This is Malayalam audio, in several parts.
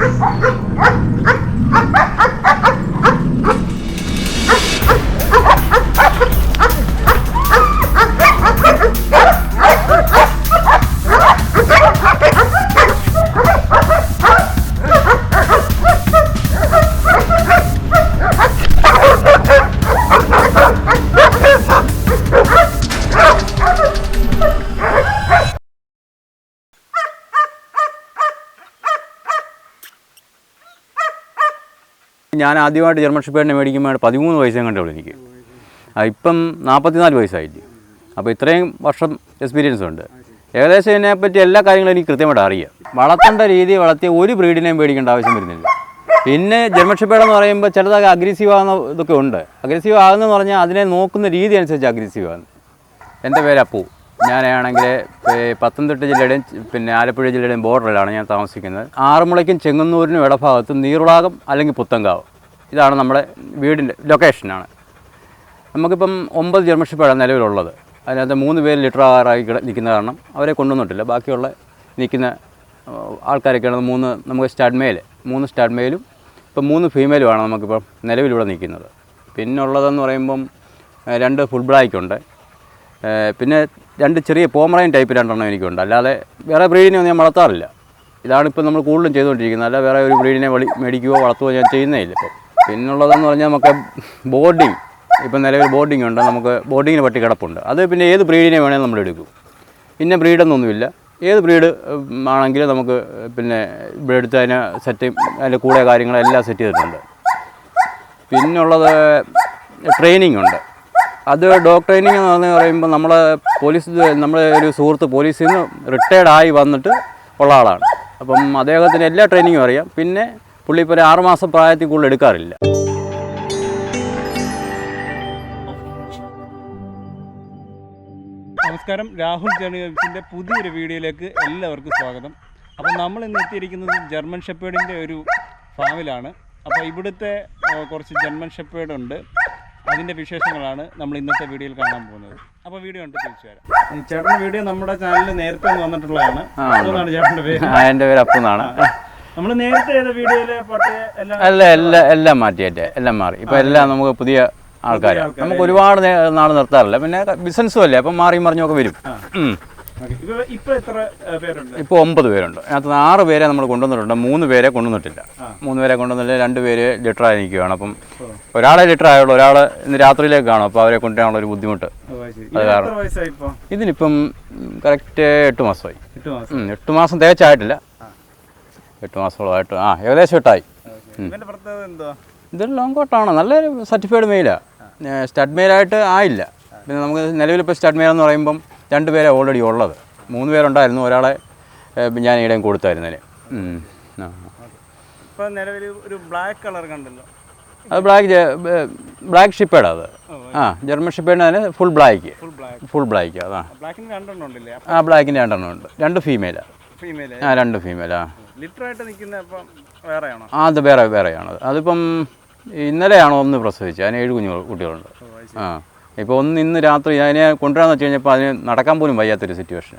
Ha ha ha! ഞാൻ ആദ്യമായിട്ട് ജർമ്മൻ ഷെപ്പേഡിനെ മേടിക്കുമ്പോൾ പതിമൂന്ന് വയസ്സേ കണ്ടുള്ളൂ എനിക്ക്. ഇപ്പം നാൽപ്പത്തിനാല് വയസ്സായില്ലേ? അപ്പോൾ ഇത്രയും വർഷം എക്സ്പീരിയൻസ് ഉണ്ട്. ഏകദേശം ഇതിനെപ്പറ്റി എല്ലാ കാര്യങ്ങളും എനിക്ക് കൃത്യമായിട്ട് അറിയാം. വളർത്തേണ്ട രീതി വളർത്തിയ ഒരു ബ്രീഡിനെയും പേടിക്കേണ്ട ആവശ്യം വരുന്നില്ല. പിന്നെ ജർമ്മൻ ഷിപ്പേഡ് എന്ന് പറയുമ്പോൾ ചിലതൊക്കെ അഗ്രസീവ് ആകുന്ന ഇതൊക്കെ ഉണ്ട്. അഗ്രസീവ് ആകുന്നതെന്ന് പറഞ്ഞാൽ അതിനെ നോക്കുന്ന രീതി അനുസരിച്ച് അഗ്രസീവ് ആകുന്നു എന്റെ പേര് അപ്പു. ഞാനാണെങ്കിൽ പത്തനംതിട്ട ജില്ലയുടെയും പിന്നെ ആലപ്പുഴ ജില്ലയുടെയും ബോർഡറിലാണ് ഞാൻ താമസിക്കുന്നത്. ആറന്മുളയ്ക്കും ചെങ്ങന്നൂരിനും ഇടഭാഗത്ത് നീറുളാകം അല്ലെങ്കിൽ പുത്തങ്കാവ് ഇതാണ് നമ്മുടെ വീടിന്റെ ലൊക്കേഷനാണ് നമുക്കിപ്പം ഒമ്പത് ജർമ്മൻഷിപ്പാണ് നിലവിലുള്ളത്. അതിനകത്ത് മൂന്ന് പേര് ലിറ്റർ ആറായി നിൽക്കുന്ന കാരണം അവരെ കൊണ്ടുവന്നിട്ടില്ല. ബാക്കിയുള്ള നിൽക്കുന്ന ആൾക്കാരൊക്കെയാണ് മൂന്ന് നമുക്ക് മെയിൽ മൂന്ന് സ്റ്റാഡ്മേലും ഇപ്പം മൂന്ന് ഫീമെയിലുമാണ് നമുക്കിപ്പം നിലവിലിവിടെ നിൽക്കുന്നത്. പിന്നുള്ളതെന്ന് പറയുമ്പം രണ്ട് ഫുൾ ബ്ലാക്കുണ്ട് പിന്നെ രണ്ട് ചെറിയ പോമറൈൻ ടൈപ്പ് രണ്ടെണ്ണം എനിക്കുണ്ട്. അല്ലാതെ വേറെ ബ്രീഡിനെ ഒന്നും ഞാൻ വളർത്താറില്ല. ഇതാണിപ്പോൾ നമ്മൾ കൂടുതലും ചെയ്തുകൊണ്ടിരിക്കുന്നത്. അല്ല വേറെ ഒരു ബ്രീഡിനെ വളി മേടിക്കുകയോ വളർത്തുകയോ ഞാൻ ചെയ്യുന്നേ ഇല്ല ഇപ്പോൾ പിന്നുള്ളതെന്ന് പറഞ്ഞാൽ നമുക്ക് ബോർഡിങ്. ഇപ്പം നിലവിൽ ബോർഡിംഗ് ഉണ്ട്. നമുക്ക് ബോർഡിങ്ങിന് പറ്റി കിടപ്പുണ്ട്. അത് പിന്നെ ഏത് ബ്രീഡിനെ വേണമെങ്കിലും നമ്മൾ എടുക്കും. പിന്നെ ബ്രീഡെന്നൊന്നുമില്ല ഏത് ബ്രീഡ് ആണെങ്കിലും നമുക്ക് പിന്നെ ഇവിടെ എടുത്ത് അതിനെ സെറ്റ് അതിന്റെ കൂടെ കാര്യങ്ങളെല്ലാം സെറ്റ് ചെയ്തിട്ടുണ്ട്. പിന്നുള്ളത് ട്രെയിനിങ് ഉണ്ട്. അത് ഡോഗ് ട്രെയിനിങ് എന്ന് പറയുമ്പോൾ നമ്മൾ പോലീസ് നമ്മുടെ ഒരു സുഹൃത്ത് പോലീസിൽ നിന്ന് റിട്ടയർഡായി വന്നിട്ട് ഉള്ള ആളാണ്. അപ്പം അദ്ദേഹത്തിന് എല്ലാ ട്രെയിനിങ്ങും അറിയാം. പിന്നെ പുള്ളി ഇപ്പോൾ ഒരു ആറുമാസം പ്രായത്തിൽ കൂടുതൽ എടുക്കാറില്ല. നമസ്കാരം. രാഹുൽ ജനകത്തിന്റെ പുതിയൊരു വീഡിയോയിലേക്ക് എല്ലാവർക്കും സ്വാഗതം. അപ്പോൾ നമ്മൾ ഇന്ന് എത്തിയിരിക്കുന്നത് ജർമ്മൻ ഷെപ്പേഡിന്റെ ഒരു ഫാമിലാണ്. അപ്പോൾ ഇവിടുത്തെ കുറച്ച് ജർമ്മൻ ഷെപ്പേഡ് ഉണ്ട്. അതിന്റെ വിശേഷങ്ങളാണ് നമ്മൾ ഇന്നത്തെ വീഡിയോയിൽ കാണാൻ പോകുന്നത്. അപ്പോൾ വീഡിയോ ഉണ്ട് തിരിച്ചു വരാം. ചേട്ടന്റെ വീഡിയോ നമ്മുടെ ചാനലിൽ നേരത്തെ വന്നിട്ടുള്ളതാണ്. അതാണ് ചേട്ടന്റെ പേര്? എന്റെ പേര് അപ്പുന്നാണ്. നമ്മൾ നേരത്തെ വീഡിയോയിലെ അല്ല എല്ലാം എല്ലാം മാറ്റിയേറ്റെ എല്ലാം മാറി. ഇപ്പൊ എല്ലാം നമുക്ക് പുതിയ ആൾക്കാർ നമുക്ക് ഒരുപാട് നാൾ നിർത്താറില്ല. പിന്നെ ബിസിനസ്സും അല്ലേ? അപ്പം മാറി മറിഞ്ഞൊക്കെ വരും. ഇപ്പൊ ഇപ്പോൾ ഒമ്പത് പേരുണ്ട്. അതിനകത്ത് ആറ് പേരെ നമ്മൾ കൊണ്ടുവന്നിട്ടുണ്ട്. മൂന്ന് പേരെ കൊണ്ടുവന്നിട്ടില്ല. മൂന്ന് പേരെ കൊണ്ടുവന്നില്ല രണ്ട് പേര് ലിറ്ററായി നിൽക്കുകയാണ്. അപ്പം ഒരാളെ ലിറ്റർ ആയുള്ളൂ ഒരാൾ ഇന്ന് രാത്രിയിലേക്ക് കാണും. അപ്പോൾ അവരെ കൊണ്ടുവരാനുള്ള ഒരു ബുദ്ധിമുട്ട്. അത് കാരണം. ഇതിനിപ്പം കറക്റ്റ് എട്ട് മാസമായി. എട്ട് മാസം. ഉം, എട്ട് മാസത്തോളമായിട്ട് ആ ഏകദേശം എട്ടായി. ഇതൊരു ലോങ് കോട്ടാണ് നല്ലൊരു സർട്ടിഫൈഡ് മെയിലാണ് സ്റ്റഡ് മെയിലായിട്ട് ആയില്ല പിന്നെ നമുക്ക് നിലവിലിപ്പോൾ സ്റ്റഡ് മെയിൽ എന്ന് പറയുമ്പം രണ്ട് പേരെ ഓൾറെഡി ഉള്ളത്. മൂന്ന് പേരുണ്ടായിരുന്നു. ഒരാളെ ഞാൻ ഇടയും കൊടുത്തായിരുന്നതിന്. ഒരു ബ്ലാക്ക് കളർ കണ്ടല്ലോ. അത് ബ്ലാക്ക് ബ്ലാക്ക് ഷിപ്പേഡ് അത്. ആ ജർമ്മൻ ഷിപ്പേഡ് അതിന് ഫുൾ ബ്ലാക്ക് ഫുൾ ബ്ലാക്ക് അതാ. ബ്ലാക്കിന് രണ്ടെണ്ണം ഉണ്ട് ആ ബ്ലാക്കിന് രണ്ടെണ്ണം ഉണ്ട്. രണ്ട് ഫീമെയിലാണ് ആ. രണ്ട് ഫീമെയിലാ നിൽക്കുന്ന വേറെയാണോ? ആ അത് വേറെ വേറെയാണ്. അതിപ്പം ഇന്നലെയാണോ ഒന്ന് പ്രസവിച്ചത്? അതിന് ഏഴ് കുഞ്ഞു കുട്ടികളുണ്ട്. ആ ഇപ്പോൾ ഒന്ന് ഇന്ന് രാത്രി അതിനെ കൊണ്ടുവരാന്ന് വെച്ച് കഴിഞ്ഞപ്പോൾ അതിന് നടക്കാൻ പോലും വയ്യാത്തൊരു സിറ്റുവേഷൻ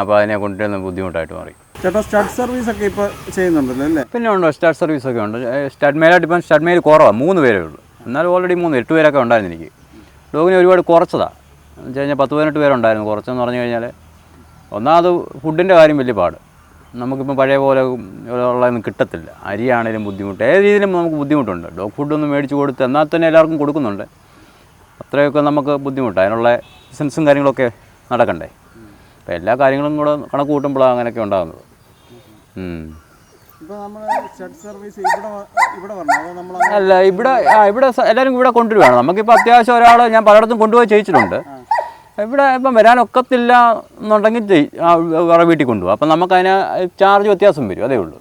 അപ്പോൾ അതിനെ കൊണ്ടുവരുന്ന ബുദ്ധിമുട്ടായിട്ട് മാറി. ചേട്ടാ സ്റ്റഡ് സർവീസ് ഒക്കെ ഇപ്പോൾ ചെയ്യുന്നുണ്ടല്ലോ അല്ലേ? പിന്നെ ഉണ്ടോ സ്റ്റാർട്ട് സർവീസ് ഒക്കെ ഉണ്ട്. സ്റ്റഡ് മെയിലായിട്ട് ഇപ്പം സ്റ്റഡ് മെയിൽ കുറവാണ് മൂന്ന് പേരേ ഉള്ളൂ. എന്നാലും ഓൾറെഡി മൂന്ന് എട്ട് പേരൊക്കെ ഉണ്ടായിരുന്നു എനിക്ക്. ഡോഗിനെ ഒരുപാട് കുറച്ചതാണ് എന്ന് വെച്ച് കഴിഞ്ഞാൽ പത്ത് പതിനെട്ട് പേരുണ്ടായിരുന്നു കുറച്ചെന്ന് പറഞ്ഞു കഴിഞ്ഞാൽ ഒന്നാമത് ഫുഡിന്റെ കാര്യം വലിയ പാട്. നമുക്കിപ്പം പഴയ പോലെ ഉള്ളതൊന്നും കിട്ടത്തില്ല. അരിയാണേലും ബുദ്ധിമുട്ട്. ഏത് രീതിയിലും നമുക്ക് ബുദ്ധിമുട്ടുണ്ട്. ഡോഗ് ഫുഡൊന്നും മേടിച്ച് കൊടുത്ത് എന്നാൽ തന്നെ എല്ലാവർക്കും കൊടുക്കുന്നുണ്ട്. അത്രയൊക്കെ നമുക്ക് ബുദ്ധിമുട്ട്. അതിനുള്ള ബിസിനസ്സും കാര്യങ്ങളൊക്കെ നടക്കണ്ടേ? അപ്പോൾ എല്ലാ കാര്യങ്ങളും കൂടെ കണക്ക് കൂട്ടുമ്പോഴാണ് അങ്ങനെയൊക്കെ ഉണ്ടാകുന്നത്. അല്ല ഇവിടെ ആ ഇവിടെ എല്ലാവരും ഇവിടെ കൊണ്ടുവരുവാണ്. നമുക്കിപ്പോൾ അത്യാവശ്യം ഒരാൾ ഞാൻ പലയിടത്തും കൊണ്ടുപോയി ചെയ്യിച്ചിട്ടുണ്ട്. ഇവിടെ ഇപ്പം വരാനൊക്കത്തില്ല എന്നുണ്ടെങ്കിൽ വേറെ വീട്ടിൽ കൊണ്ടുപോകും അപ്പം നമുക്കതിന് ചാർജ് വ്യത്യാസം വരും അതേ ഉള്ളൂ.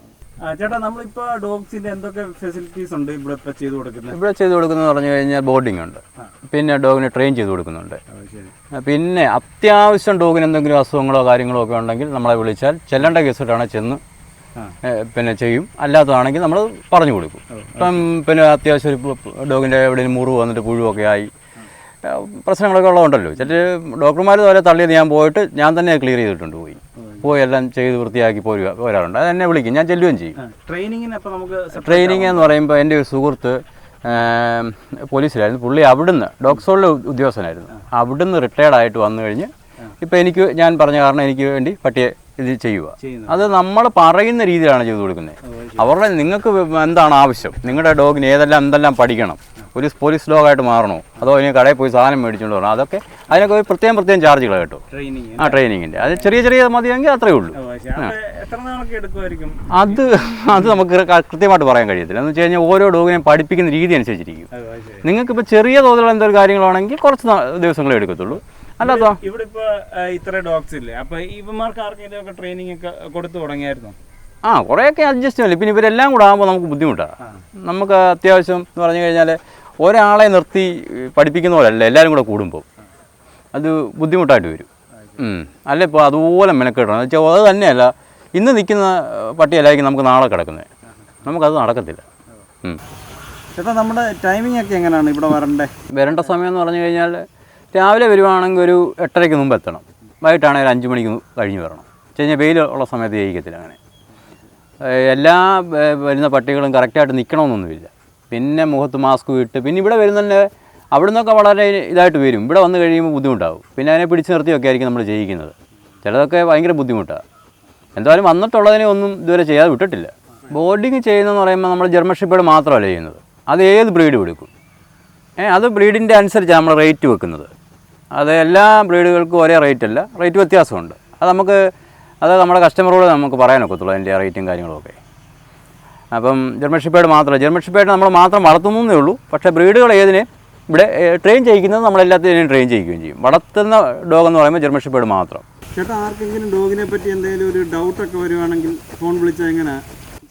ചേട്ടാ നമ്മളിപ്പോ ഡോഗ്സിന്റെ എന്തൊക്കെ ഫെസിലിറ്റീസ് ഉണ്ട് ഇവിടെ ചെയ്തു കൊടുക്കുന്നത് ഇവിടെ ചെയ്തു കൊടുക്കുന്നത് പറഞ്ഞു കഴിഞ്ഞാൽ ബോർഡിംഗ് ഉണ്ട്. പിന്നെ ഡോഗിനെ ട്രെയിൻ ചെയ്ത് കൊടുക്കുന്നുണ്ട്. പിന്നെ അത്യാവശ്യം ഡോഗിന് എന്തെങ്കിലും അസുഖങ്ങളോ കാര്യങ്ങളോ ഒക്കെ ഉണ്ടെങ്കിൽ നമ്മളെ വിളിച്ചാൽ ചെല്ലേണ്ട കേസിട്ടാണ് ചെന്ന് പിന്നെ ചെയ്യും. അല്ലാത്തതാണെങ്കിൽ നമ്മൾ പറഞ്ഞു കൊടുക്കും. ഇപ്പം പിന്നെ അത്യാവശ്യം ഒരു ഡോഗിന്റെ എവിടെയും മുറിവ് വന്നിട്ട് പുഴുവൊക്കെ ആയി പ്രശ്നങ്ങളൊക്കെ ഉള്ളതുണ്ടല്ലോ ചില ഡോക്ടർമാർ പോലെ തള്ളിയത് ഞാൻ പോയിട്ട് ഞാൻ തന്നെ ക്ലിയർ ചെയ്തിട്ടുണ്ട് പോയി. പോയി എല്ലാം ചെയ്ത് വൃത്തിയാക്കി പോരുക പോരാറുണ്ട്. അത് എന്നെ വിളിക്കും. ഞാൻ ചെല്ലുകയും ചെയ്യും. ട്രെയിനിങ്ങിന് നമുക്ക് ട്രെയിനിങ് എന്ന് പറയുമ്പോൾ എന്റെ ഒരു സുഹൃത്ത് പോലീസിലായിരുന്നു. പുള്ളി അവിടുന്ന് ഡോക്സോളിലെ ഉദ്യോഗസ്ഥനായിരുന്നു. അവിടുന്ന് റിട്ടയർഡ് ആയിട്ട് വന്നു കഴിഞ്ഞ് ഇപ്പോൾ എനിക്ക് ഞാൻ പറഞ്ഞ കാരണം എനിക്ക് വേണ്ടി പട്ടിയെ ഇത് ചെയ്യുക. അത് നമ്മൾ പറയുന്ന രീതിയിലാണ് ചെയ്തു കൊടുക്കുന്നത്. അവരുടെ നിങ്ങൾക്ക് എന്താണ് ആവശ്യം? നിങ്ങളുടെ ഡോഗിന് ഏതെല്ലാം എന്തെല്ലാം പഠിക്കണം? ഒരു പോലീസ് ഡോഗായിട്ട് മാറണോ? അതോ ഇനി കടയിൽ പോയി സാധനം മേടിച്ചുകൊണ്ട് പറഞ്ഞു അതൊക്കെ അതിനൊക്കെ ഒരു പ്രത്യേകം പ്രത്യേകം ചാർജുകൾ കേട്ടോ. ആ ട്രെയിനിങ്ങിന്റെ. അത് ചെറിയ ചെറിയ മതിയെങ്കിൽ അത്രയേ ഉള്ളൂ. അത് അത് നമുക്ക് കൃത്യമായിട്ട് പറയാൻ കഴിയത്തില്ല. എന്ന് വെച്ച് കഴിഞ്ഞാൽ ഓരോ ഡോഗിനെയും പഠിപ്പിക്കുന്ന രീതി അനുസരിച്ചിരിക്കും. നിങ്ങൾക്കിപ്പോൾ ചെറിയ തോതിലുള്ള എന്തൊരു കാര്യങ്ങളാണെങ്കിൽ കുറച്ച് ദിവസങ്ങളെ എടുക്കത്തുള്ളൂ. അല്ലാത്തോ ഇവിടെ ഇപ്പൊ ഇത്ര ഡോഗ്സ് ഇല്ലേ? അപ്പൊ ഇവന്മാർക്ക് ആർക്കെങ്കിലും ഒക്കെ ട്രെയിനിങ് ഒക്കെ കൊടുത്തു തുടങ്ങിയായിരുന്നു? ആ കുറേയൊക്കെ അഡ്ജസ്റ്റ് ചെയ്യില്ല പിന്നെ ഇവരെല്ലാം കൂടെ ആകുമ്പോൾ നമുക്ക് ബുദ്ധിമുട്ടാണ് നമുക്ക് അത്യാവശ്യം എന്ന് പറഞ്ഞു കഴിഞ്ഞാൽ ഒരാളെ നിർത്തി പഠിപ്പിക്കുന്ന പോലെയല്ല എല്ലാവരും കൂടെ കൂടുമ്പോൾ അത് ബുദ്ധിമുട്ടായിട്ട് വരും. അല്ല ഇപ്പോൾ അതുപോലെ മെനക്കെട്ടണം എന്ന് വെച്ചാൽ അത് തന്നെയല്ല ഇന്ന് നിൽക്കുന്ന പട്ടിയല്ലായിരിക്കും നമുക്ക് നാളെ കിടക്കുന്നത് നമുക്കത് നടക്കത്തില്ല. ചേട്ടാ നമ്മുടെ ടൈമിംഗ് ഒക്കെ എങ്ങനെയാണ് ഇവിടെ വരണ്ടേ? വരേണ്ട സമയം എന്ന് പറഞ്ഞു കഴിഞ്ഞാൽ രാവിലെ വരുവാണെങ്കിൽ ഒരു എട്ടരയ്ക്ക് മുമ്പ് എത്തണം. വൈകിട്ടാണെങ്കിൽ ഒരു അഞ്ച് മണിക്ക് കഴിഞ്ഞ് വരണം. വെച്ച് കഴിഞ്ഞാൽ വെയിൽ ഉള്ള സമയത്ത് ജയിക്കത്തില്ല അങ്ങനെ. എല്ലാ വരുന്ന പട്ടികളും കറക്റ്റായിട്ട് നിൽക്കണമെന്നൊന്നുമില്ല പിന്നെ മുഖത്ത് മാസ്ക് ഇട്ട് പിന്നെ ഇവിടെ വരുന്നതിന്റെ അവിടെ നിന്നൊക്കെ വളരെ ഇതായിട്ട് വരും. ഇവിടെ വന്നു കഴിയുമ്പോൾ ബുദ്ധിമുട്ടാകും പിന്നെ അതിനെ പിടിച്ച് നിർത്തിയൊക്കെ ആയിരിക്കും നമ്മൾ ചെയ്യിക്കുന്നത് ചിലതൊക്കെ ഭയങ്കര ബുദ്ധിമുട്ടാണ് എന്തായാലും വന്നിട്ടുള്ളതിനെ ഒന്നും ഇതുവരെ ചെയ്യാതെ വിട്ടിട്ടില്ല. ബോർഡിങ് ചെയ്യുന്നതെന്ന് പറയുമ്പോൾ നമ്മൾ ജർമ്മൻ ഷിപ്പേഡ് മാത്രമല്ല ചെയ്യുന്നത്. അത് ഏത് ബ്രീഡ് എടുക്കും? ഏ അത് ബ്രീഡിന്റെ അനുസരിച്ചാണ് നമ്മൾ റേറ്റ് വെക്കുന്നത്. അത് എല്ലാ ബ്രീഡുകൾക്കും ഒരേ റേറ്റ് അല്ല റേറ്റ് വ്യത്യാസമുണ്ട്. അത് നമുക്ക് അത് നമ്മുടെ കസ്റ്റമറോട് നമുക്ക് പറയാനൊക്കത്തുള്ളൂ അതിന്റെ റേറ്റും കാര്യങ്ങളൊക്കെ. അപ്പം ജർമ്മൻ ഷിപ്പേഡ് മാത്രമല്ല. ജർമ്മൻ ഷിപ്പേഡ് നമ്മൾ മാത്രം വളർത്തുന്നേ ഉള്ളൂ. പക്ഷേ ബ്രീഡുകൾ ഏതിനെ? ഇവിടെ ട്രെയിൻ ചെയ്യിക്കുന്നത് നമ്മളെല്ലാത്തിനെയും ട്രെയിൻ ചെയ്യിക്കുകയും ചെയ്യും. വളർത്തുന്ന ഡോഗ് എന്ന് പറയുമ്പോൾ ജർമ്മൻ ഷിപ്പേഡ് മാത്രം. ചേട്ടാ ആർക്കെങ്കിലും ഡോഗിനെ പറ്റി എന്തെങ്കിലും ഒരു ഡൗട്ട് ഒക്കെ വരുവാണെങ്കിൽ ഫോൺ വിളിച്ചാൽ എങ്ങനെ?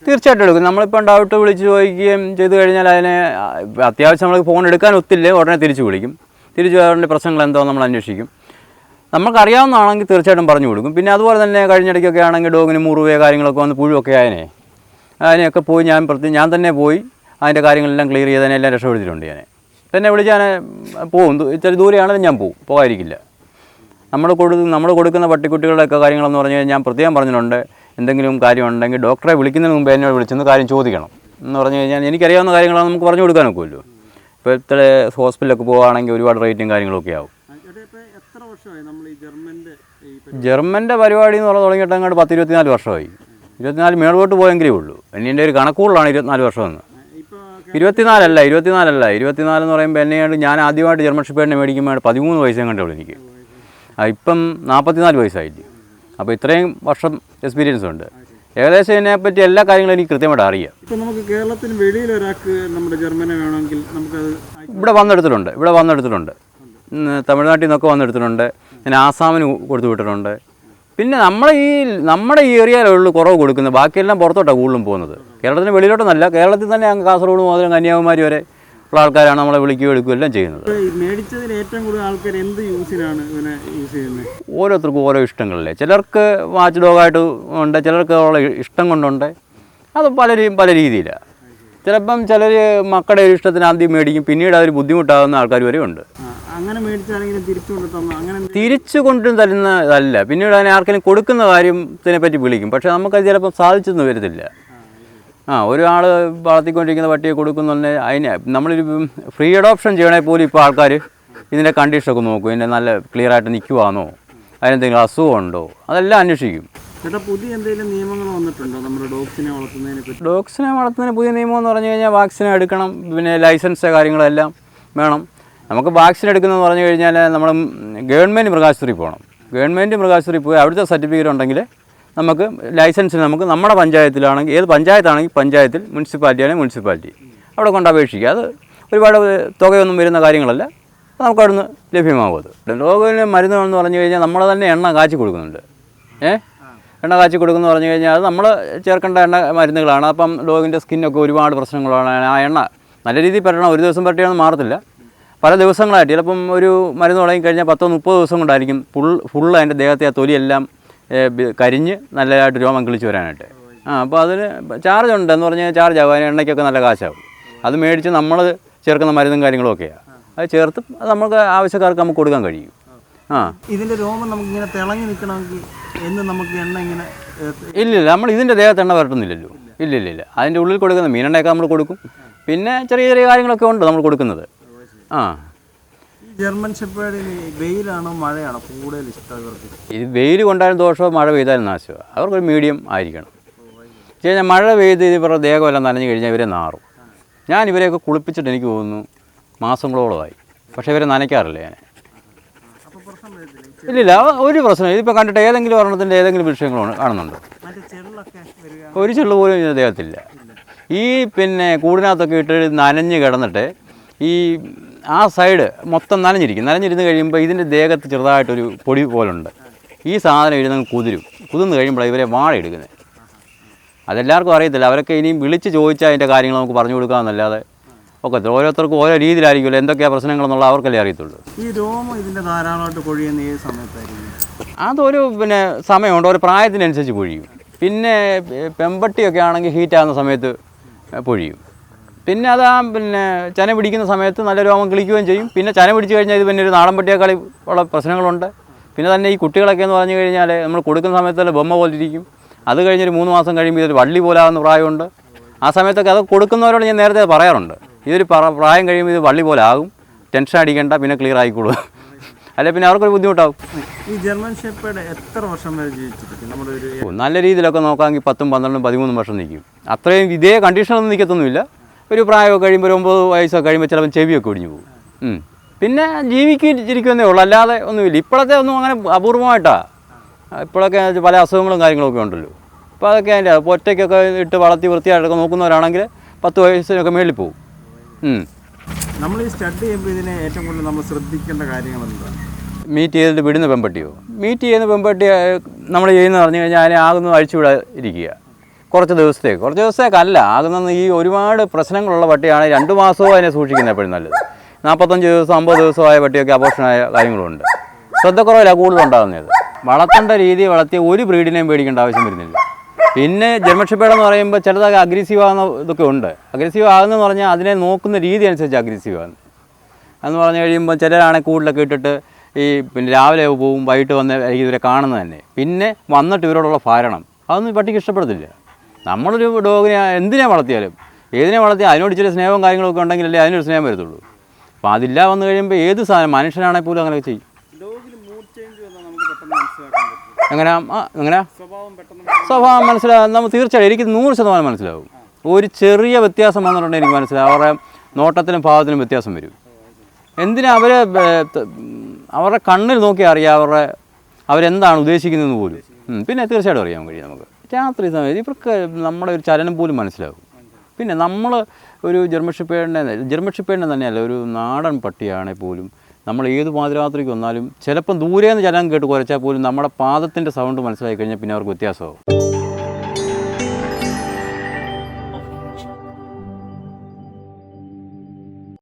തീർച്ചയായിട്ടും എടുക്കും. നമ്മളിപ്പം ഡൗട്ട് വിളിച്ച് ചോദിക്കുകയും ചെയ്തു കഴിഞ്ഞാൽ അതിനെ അത്യാവശ്യം നമ്മൾ ഫോൺ എടുക്കാൻ ഒത്തില്ലേ. ഉടനെ തിരിച്ചു വിളിക്കും. തിരിച്ചു വരേണ്ട പ്രശ്നങ്ങൾ എന്തോ നമ്മൾ അന്വേഷിക്കും. നമുക്കറിയാവുന്നതാണെങ്കിൽ തീർച്ചയായിട്ടും പറഞ്ഞു കൊടുക്കും. പിന്നെ അതുപോലെ തന്നെ കഴിഞ്ഞിടയ്ക്കൊക്കെ ആണെങ്കിൽ ഡോഗിന് മുറിവേ കാര്യങ്ങളൊക്കെ വന്ന് പുഴുവൊക്കെ ആയനെ. അതിനെയൊക്കെ പോയി ഞാൻ പ്രത്യേകം ഞാൻ തന്നെ പോയി അതിന്റെ കാര്യങ്ങളെല്ലാം ക്ലിയർ ചെയ്തതിനെ എല്ലാം രക്ഷപ്പെടുത്തിയിട്ടുണ്ട് ഞാൻ പിന്നെ വിളിച്ചാൽ പോകും ഇത്തിരി ദൂരെയാണെങ്കിലും ഞാൻ പോകും പോകാതിരിക്കില്ല. നമ്മൾ കൊടു നമ്മൾ കൊടുക്കുന്ന പട്ടിക്കുട്ടികളുടെയൊക്കെ കാര്യങ്ങളെന്ന് പറഞ്ഞു കഴിഞ്ഞാൽ ഞാൻ പ്രത്യേകം പറഞ്ഞിട്ടുണ്ട്. എന്തെങ്കിലും കാര്യമുണ്ടെങ്കിൽ ഡോക്ടറെ വിളിക്കുന്നതിന് മുമ്പ് എന്നോട് വിളിച്ചെന്ന് കാര്യം ചോദിക്കണം എന്ന് പറഞ്ഞു കഴിഞ്ഞാൽ എനിക്കറിയാവുന്ന കാര്യങ്ങളാണ് നമുക്ക് പറഞ്ഞു കൊടുക്കാൻ ഒക്കുമല്ലോ. ഇപ്പോൾ ഇത്ര ഹോസ്പിറ്റലൊക്കെ പോവുകയാണെങ്കിൽ ഒരുപാട് റേറ്റും കാര്യങ്ങളൊക്കെ ആവും. ജർമ്മന്റെ പരിപാടി? എന്ന് പറഞ്ഞാൽ തുടങ്ങിയിട്ട് അങ്ങോട്ട് പത്ത് ഇരുപത്തിനാല് വർഷമായി. ഇരുപത്തിനാല് മേളോട്ട് പോയെങ്കിലേ ഉള്ളൂ. ഇനി എന്റെ ഒരു കണക്കുകളാണ് ഇരുപത്തിനാല് വർഷമെന്ന് ഇരുപത്തിനാലല്ല ഇരുപത്തിനാലല്ല. ഇരുപത്തിനാല് എന്ന് പറയുമ്പോൾ എന്നെയാണ് ഞാൻ ആദ്യമായിട്ട് ജർമ്മൻ ഷിപ്പേഡിനെ മേടിക്കുമ്പോൾ പതിമൂന്ന് വയസ്സേ കണ്ടുള്ളൂ എനിക്ക്. ആ, ഇപ്പം നാൽപ്പത്തിനാല് വയസ്സായിട്ട്. അപ്പോൾ ഇത്രയും വർഷം എക്സ്പീരിയൻസ് ഉണ്ട്. ഏകദേശം ഇതിനെപ്പറ്റി എല്ലാ കാര്യങ്ങളും എനിക്ക് കൃത്യമായിട്ട് അറിയാം. ഇപ്പോൾ നമുക്ക് കേരളത്തിന് വെളിയിൽ ഒരാൾക്ക് നമ്മുടെ ജർമ്മനെ വേണമെങ്കിൽ നമുക്കത് ഇവിടെ വന്നെടുത്തിട്ടുണ്ട് ഇവിടെ വന്നെടുത്തിട്ടുണ്ട്. തമിഴ്നാട്ടിൽ നിന്നൊക്കെ വന്നെടുത്തിട്ടുണ്ട് ഞാൻ ആസാമിന് കൊടുത്തു വിട്ടിട്ടുണ്ട്. പിന്നെ നമ്മുടെ ഈ നമ്മുടെ ഈ ഏരിയയിലുള്ള കുറവ് കൊടുക്കുന്നത് ബാക്കിയെല്ലാം പുറത്തോട്ടാണ് കൂടുതലും പോകുന്നത്. കേരളത്തിന് വെളിയിലോട്ടൊന്നല്ല കേരളത്തിൽ തന്നെ അങ്ങ് കാസർഗോഡ് മുതൽ കന്യാകുമാരി വരെ ഉള്ള ആൾക്കാരാണ് നമ്മളെ വിളിക്കുകയും എടുക്കുകയും എല്ലാം ചെയ്യുന്നത്. മേടിച്ചതിൽ ഏറ്റവും കൂടുതൽ ആൾക്കാർ എന്ത് യൂസിനാണ് ഇവനെ യൂസ് ചെയ്യുന്നത്? ഓരോരുത്തർക്കും ഓരോ ഇഷ്ടങ്ങളല്ലേ? ചിലർക്ക് വാച്ച് ഡോഗായിട്ട് ഉണ്ട് ചിലർക്ക് ഉള്ള ഇഷ്ടം കൊണ്ടുണ്ട്. അത് പലരും പല രീതിയിലാണ് ചിലപ്പം ചിലർ മക്കളുടെ ഒരു ഇഷ്ടത്തിന് ആദ്യം മേടിക്കും പിന്നീട് അവർ ബുദ്ധിമുട്ടാകുന്ന ആൾക്കാർ വരെ ഉണ്ട്. അങ്ങനെ മേടിച്ചാണെങ്കിലും കൊണ്ട് തിരിച്ചു കൊണ്ടു തരുന്നതല്ല പിന്നീട് അതിനെ ആർക്കെങ്കിലും കൊടുക്കുന്ന കാര്യത്തിനെ പറ്റി വിളിക്കും. പക്ഷേ നമുക്കത് ചിലപ്പം സാധിച്ചെന്ന് വരത്തില്ല. ആ ഒരാൾ വളർത്തിക്കൊണ്ടിരിക്കുന്ന പട്ടിയെ കൊടുക്കുന്നുണ്ടെ അതിന് നമ്മളൊരു ഫ്രീ അഡോപ്ഷൻ ചെയ്യണേ പോലും ഇപ്പോൾ ആൾക്കാർ ഇതിന്റെ കണ്ടീഷനൊക്കെ നോക്കും. ഇതിന്റെ നല്ല ക്ലിയർ ആയിട്ട് നിൽക്കുവാണോ അതിനെന്തെങ്കിലും അസുഖമുണ്ടോ അതെല്ലാം അന്വേഷിക്കും. ചേട്ടാ പുതിയ എന്തെങ്കിലും നിയമങ്ങൾ വന്നിട്ടുണ്ടോ? നമ്മുടെ ഡോഗ്സിനെ വളർത്തുന്നതിനെ പറ്റി. ഡോഗ്സിനെ വളർത്തുന്നതിന് പുതിയ നിയമം എന്ന് പറഞ്ഞു കഴിഞ്ഞാൽ വാക്സിൻ എടുക്കണം പിന്നെ ലൈസൻസ് കാര്യങ്ങളെല്ലാം വേണം. നമുക്ക് വാക്സിൻ എടുക്കുന്നതെന്ന് പറഞ്ഞു കഴിഞ്ഞാൽ നമ്മൾ ഗവൺമെന്റ് മൃഗാശുപത്രി പോകണം ഗവൺമെന്റ് മൃഗാശുപത്രി പോയി അവിടുത്തെ സർട്ടിഫിക്കറ്റ് ഉണ്ടെങ്കിൽ നമുക്ക് ലൈസൻസിന് നമുക്ക് നമ്മുടെ പഞ്ചായത്തിലാണെങ്കിൽ ഏത് പഞ്ചായത്താണെങ്കിൽ പഞ്ചായത്തിൽ മുനിസിപ്പാലിറ്റി ആണെങ്കിൽ മുനിസിപ്പാലിറ്റി. അവിടെ കൊണ്ട് അപേക്ഷിക്കുക. അത് ഒരുപാട് തുകയൊന്നും വരുന്ന കാര്യങ്ങളല്ല. നമുക്ക് അവിടുന്ന് ലഭ്യമാകും അത്. രോഗത്തിന് മരുന്നുകളെന്ന് പറഞ്ഞു കഴിഞ്ഞാൽ നമ്മൾ തന്നെ എണ്ണ കാച്ചി കൊടുക്കുന്നുണ്ട്. ഏ? എണ്ണ കാച്ചി കൊടുക്കുന്നു പറഞ്ഞു കഴിഞ്ഞാൽ അത് നമ്മൾ ചേർക്കേണ്ട എണ്ണ മരുന്നുകളാണ്. അപ്പം ലോകിന്റെ സ്കിന്നൊക്കെ ഒരുപാട് പ്രശ്നങ്ങളാണ്. ആ എണ്ണ നല്ല രീതിയിൽ പറ്റണം. ഒരു ദിവസം പറ്റിയൊന്നും മാറത്തില്ല. പല ദിവസങ്ങളായിട്ട് ചിലപ്പം ഒരു മരുന്ന് തുടങ്ങി കഴിഞ്ഞാൽ പത്തോ മുപ്പത് ദിവസം കൊണ്ടായിരിക്കും ഫുൾ ഫുൾ അതിന്റെ ദേഹത്തെ ആ തൊലിയെല്ലാം കരിഞ്ഞ് നല്ലതായിട്ട് രോമം കിളിച്ച് വരാനായിട്ട്. ആ അപ്പോൾ അതിന് ചാർജ് ഉണ്ട് എന്ന് പറഞ്ഞാൽ ചാർജ് ആകും അതിന് എണ്ണയ്ക്കൊക്കെ നല്ല കാശാവും. അത് മേടിച്ച് നമ്മൾ ചേർക്കുന്ന മരുന്നും കാര്യങ്ങളൊക്കെയാണ് അത് ചേർത്ത് അത് നമുക്ക് ആവശ്യക്കാർക്ക് നമുക്ക് കൊടുക്കാൻ കഴിയും. ആ. ഇതിന്റെ രോമം നമുക്ക് ഇങ്ങനെ തിളങ്ങി നിൽക്കണമെങ്കിൽ എന്ന് നമുക്ക് എണ്ണ ഇങ്ങനെ ഇല്ല ഇല്ലില്ല നമ്മൾ ഇതിന്റെ ദേഹത്ത് എണ്ണ വരട്ടുന്നില്ലല്ലോ ഇല്ല ഇല്ല ഇല്ല അതിന്റെ ഉള്ളിൽ കൊടുക്കുന്ന മീനെണ്ണയൊക്കെ നമ്മൾ കൊടുക്കും. പിന്നെ ചെറിയ ചെറിയ കാര്യങ്ങളൊക്കെ ഉണ്ട് നമ്മൾ കൊടുക്കുന്നത്. ആ. ജർമ്മൻ വെയിലാണോ മഴയാണോ കൂടുതൽ ഇഷ്ടം ഇവർക്ക്? ഇത് വെയിൽ കൊണ്ടാലും ദോഷമോ മഴ പെയ്താലും നാശമോ? അവർക്കൊരു മീഡിയം ആയിരിക്കണം. കഴിഞ്ഞാൽ മഴ പെയ്ത് ഇവരുടെ ദേഹമെല്ലാം നനഞ്ഞു കഴിഞ്ഞാൽ ഇവരെ നാറും. ഞാൻ ഇവരെയൊക്കെ കുളിപ്പിച്ചിട്ട് എനിക്ക് തോന്നുന്നു മാസങ്ങളോളമായി. പക്ഷേ ഇവരെ നനയ്ക്കാറില്ല ഞാൻ. ഇല്ലില്ല ഒരു പ്രശ്നം ഇതിപ്പോൾ കണ്ടിട്ട് ഏതെങ്കിലും ഒരെണ്ണത്തിന്റെ ഏതെങ്കിലും വിഷയങ്ങളോ കാണുന്നുണ്ട്? ഒരു ചെള്ളു പോലും ഇതിന്റെ ദേഹത്തില്ല. ഈ പിന്നെ കൂടിനകത്തൊക്കെ ഇട്ട് നനഞ്ഞ് കിടന്നിട്ട് ഈ ആ സൈഡ് മൊത്തം നനഞ്ഞിരിക്കും. നനഞ്ഞിരുന്ന് കഴിയുമ്പോൾ ഇതിന്റെ ദേഹത്ത് ചെറുതായിട്ടൊരു പൊടി പോലുണ്ട്. ഈ സാധനം ഇരുന്ന് കുതിരും. കുതിർന്ന് കഴിയുമ്പോഴാണ് ഇവരെ വാഴ എടുക്കുന്നത്. അതെല്ലാവർക്കും അറിയത്തില്ല. അവരൊക്കെ ഇനിയും വിളിച്ച് ചോദിച്ചാൽ അതിന്റെ കാര്യങ്ങൾ നമുക്ക് പറഞ്ഞു കൊടുക്കാമെന്നല്ലാതെ ഒക്കെ ഓരോരുത്തർക്കും ഓരോ രീതിയിലായിരിക്കുമല്ലോ. എന്തൊക്കെയാണ് പ്രശ്നങ്ങളെന്നുള്ള അവർക്കല്ലേ അറിയത്തുള്ളൂ. ഈ രോമം ഇതിന്റെ ധാരാളമായിട്ട് കൊഴിയുന്ന ഏത് സമയത്തായിരിക്കും? അതൊരു പിന്നെ സമയമുണ്ട്. ഒരു പ്രായത്തിനനുസരിച്ച് പൊഴിയും പിന്നെ പെമ്പട്ടിയൊക്കെ ആണെങ്കിൽ ഹീറ്റാകുന്ന സമയത്ത് പൊഴിയും. പിന്നെ അത് ആ പിന്നെ ചന പിടിക്കുന്ന സമയത്ത് നല്ല രോമം കിളിക്കുകയും ചെയ്യും. പിന്നെ ചന പിടിച്ചു കഴിഞ്ഞാൽ ഇത് പിന്നെ ഒരു നാടൻ പട്ടിയേക്കാളി ഉള്ള പ്രശ്നങ്ങളുണ്ട്. പിന്നെ തന്നെ ഈ കുട്ടികളൊക്കെ എന്ന് പറഞ്ഞു കഴിഞ്ഞാൽ നമ്മൾ കൊടുക്കുന്ന സമയത്തല്ല ബൊമ്മ പോലെ ഇരിക്കും. അത് കഴിഞ്ഞൊരു മൂന്ന് മാസം കഴിയുമ്പോൾ ഇതൊരു വള്ളി പോലാകുന്ന പ്രായമുണ്ട്. ആ സമയത്തൊക്കെ അത് കൊടുക്കുന്നവരോട് ഞാൻ നേരത്തെ പറയാറുണ്ട്. ഇതൊരു പ്രായം കഴിയുമ്പോൾ ഇത് വള്ളി പോലെ ആകും ടെൻഷൻ അടിക്കേണ്ട പിന്നെ ക്ലിയർ ആയിക്കോളൂ. അല്ലെ പിന്നെ അവർക്കൊരു ബുദ്ധിമുട്ടാകും ഈ ജർമ്മൻ ഷെപ്പേർഡ് എത്ര വർഷം വരെ ജീവിച്ചിരിക്കും? നമ്മുടെ ഒരു നല്ല രീതിയിലൊക്കെ നോക്കാമെങ്കിൽ പത്തും പന്ത്രണ്ടും പതിമൂന്നും വർഷം നിൽക്കും. അത്രയും ഇതേ കണ്ടീഷനൊന്നും നിൽക്കത്തൊന്നുമില്ല. ഒരു പ്രായമൊക്കെ കഴിയുമ്പോൾ ഒരു ഒമ്പത് വയസ്സൊക്കെ കഴിയുമ്പോൾ ചിലപ്പോൾ ചെവിയൊക്കെ ഒടിഞ്ഞു പോകും. പിന്നെ ജീവിക്കുന്നേ ഉള്ളൂ. അല്ലാതെ ഒന്നുമില്ല. ഇപ്പോഴത്തെ ഒന്നും അങ്ങനെ അപൂർവമായിട്ടാണ് ഇപ്പോഴൊക്കെ പല അസുഖങ്ങളും കാര്യങ്ങളൊക്കെ ഉണ്ടല്ലോ. അപ്പോൾ അതൊക്കെ അതിന്റെ അപ്പോൾ ഒറ്റയ്ക്കൊക്കെ ഇട്ട് വളർത്തി വൃത്തിയായിട്ടൊക്കെ നോക്കുന്നവരാണെങ്കിൽ പത്ത് വയസ്സിനൊക്കെ മേളിൽ പോകും. നമ്മൾ ഈ സ്റ്റഡി ചെയ്യുമ്പോൾ ഇതിനെ ഏറ്റവും കൂടുതൽ നമ്മൾ ശ്രദ്ധിക്കേണ്ട കാര്യങ്ങൾ എന്താണ്? മീറ്റ് ചെയ്തിട്ട് വിടുന്ന പെമ്പട്ടിയോ മീറ്റ് ചെയ്യുന്ന പെമ്പട്ടി നമ്മൾ ചെയ്യുന്നതെന്ന് പറഞ്ഞു കഴിഞ്ഞാൽ അതിനെ ആകുന്നത് അഴിച്ചുവിടാ ഇരിക്കുക കുറച്ച് ദിവസത്തേക്ക്. കുറച്ച് ദിവസത്തേക്കല്ല ആകുന്ന ഈ ഒരുപാട് പ്രശ്നങ്ങളുള്ള പട്ടിയാണ് രണ്ട് മാസവും അതിനെ സൂക്ഷിക്കുന്നത് എപ്പോഴും നല്ലത്. നാൽപ്പത്തഞ്ച് ദിവസം അമ്പത് ദിവസമായ പട്ടിയൊക്കെ അപോഷണമായ കാര്യങ്ങളുണ്ട്. ശ്രദ്ധക്കുറവില്ല കൂടുതൽ ഉണ്ടാകുന്നത്. വളർത്തേണ്ട രീതി വളർത്തിയ ഒരു ബ്രീഡിനെയും പേടിക്കേണ്ട ആവശ്യം വരുന്നില്ല. പിന്നെ ജന്മക്ഷപ്പേടെന്ന് പറയുമ്പോൾ ചിലതൊക്കെ അഗ്രസീവ് ആകുന്ന ഇതൊക്കെ ഉണ്ട്. അഗ്രസീവ് ആകുന്നതെന്ന് പറഞ്ഞാൽ അതിനെ നോക്കുന്ന രീതി അനുസരിച്ച് അഗ്രസീവ് ആകുന്നു എന്ന് പറഞ്ഞു കഴിയുമ്പോൾ ചിലരാണെങ്കിൽ കൂടുതലൊക്കെ ഇട്ടിട്ട് ഈ പിന്നെ രാവിലെ പോവും വൈകിട്ട് വന്ന് ഇവരെ കാണുന്നത് തന്നെ. പിന്നെ വന്നിട്ട് ഇവരോടുള്ള ഭാരണം. അതൊന്നും പട്ടിക്ക് ഇഷ്ടപ്പെടത്തില്ല നമ്മളൊരു ഡോഗിനെ എന്തിനെ വളർത്തിയാലും ഏതിനെ വളർത്തിയാൽ അതിനോട് ചില സ്നേഹവും കാര്യങ്ങളൊക്കെ ഉണ്ടെങ്കിലല്ലേ അതിനൊരു സ്നേഹം വരത്തുള്ളൂ. അപ്പോൾ അതില്ല വന്നു കഴിയുമ്പോൾ ഏത് സാധനം മനുഷ്യനാണെങ്കിൽ പോലും അങ്ങനെ ചെയ്യും. എങ്ങനെ? ആ എങ്ങനെ? സ്വഭാവം മനസ്സിലാകും നമുക്ക് തീർച്ചയായും എനിക്ക് നൂറ് ശതമാനം മനസ്സിലാവും. ഒരു ചെറിയ വ്യത്യാസം വന്നിട്ടുണ്ടെങ്കിൽ എനിക്ക് മനസ്സിലാവും. അവരുടെ നോട്ടത്തിനും ഭാവത്തിനും വ്യത്യാസം വരും. എന്തിനാ അവർ അവരുടെ കണ്ണിൽ നോക്കി അറിയാം അവരുടെ അവരെന്താണ് ഉദ്ദേശിക്കുന്നതെന്ന് പോലും. പിന്നെ തീർച്ചയായിട്ടും അറിയാൻ കഴിയും നമുക്ക്. രാത്രി സമയത്ത് ഇവർക്ക് നമ്മുടെ ഒരു ചലനം പോലും മനസ്സിലാകും. പിന്നെ നമ്മൾ ഒരു ജർമ്മൻ ഷിപ്പേഡിനെ തന്നെയല്ല ഒരു നാടൻ പട്ടിയാണെങ്കിൽ പോലും നമ്മൾ ഏത് പാതിരാത്രിക്ക് വന്നാലും ചിലപ്പം ദൂരെ നിന്ന് ചലനം കേട്ട് കുറച്ചാൽ പോലും നമ്മുടെ പാദത്തിന്റെ സൗണ്ട് മനസ്സിലാക്കി കഴിഞ്ഞാൽ പിന്നെ അവർക്ക് വ്യത്യാസമാവും.